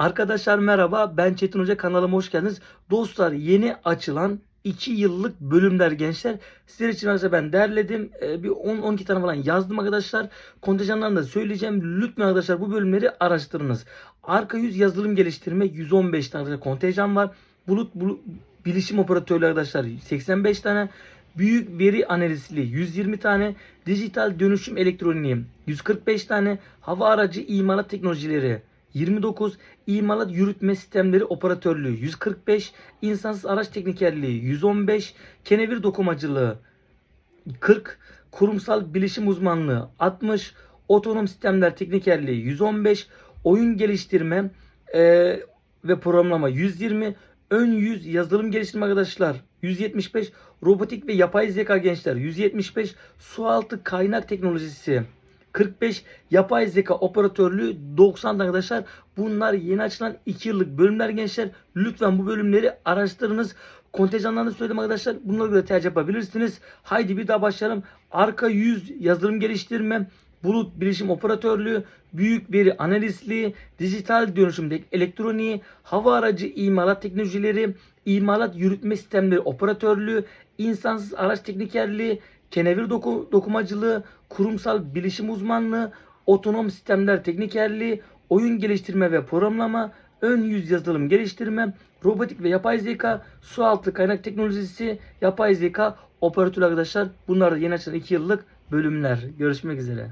Arkadaşlar merhaba ben Çetin Hoca kanalıma hoş geldiniz. Dostlar yeni açılan 2 yıllık bölümler gençler. Sizler için arkadaşlar ben derledim. Ee, bir 10-12 tane falan yazdım arkadaşlar. Kontenjanlarını da söyleyeceğim. Lütfen arkadaşlar bu bölümleri araştırınız. Arka yüz yazılım geliştirme 115 tane kontenjan var. Bulut, bulut bilişim operatörü arkadaşlar 85 tane. Büyük veri analizli 120 tane, dijital dönüşüm elektroniği 145 tane, hava aracı imalat teknolojileri 29, imalat yürütme sistemleri operatörlüğü 145, insansız araç teknikerliği 115, kenevir dokumacılığı 40, kurumsal bilişim uzmanlığı 60, otonom sistemler teknikerliği 115, oyun geliştirme e, ve programlama 120, ön yüz yazılım geliştirme arkadaşlar 175, robotik ve yapay zeka gençler 175, sualtı kaynak teknolojisi 45 yapay zeka operatörlüğü 90 arkadaşlar. Bunlar yeni açılan 2 yıllık bölümler gençler. Lütfen bu bölümleri araştırınız. Kontenjanlarını söyledim arkadaşlar. Bunlara göre tercih yapabilirsiniz. Haydi bir daha başlayalım. Arka yüz yazılım geliştirme, bulut bilişim operatörlüğü, büyük veri analistliği, dijital dönüşüm elektroniği, hava aracı imalat teknolojileri, imalat yürütme sistemleri operatörlüğü, insansız araç teknikerliği, kenevir doku, dokumacılığı, kurumsal bilişim uzmanlığı, otonom sistemler teknikerliği, oyun geliştirme ve programlama, ön yüz yazılım geliştirme, robotik ve yapay zeka, su altı kaynak teknolojisi, yapay zeka, operatör arkadaşlar. Bunlar da yeni açılan 2 yıllık bölümler. Görüşmek üzere.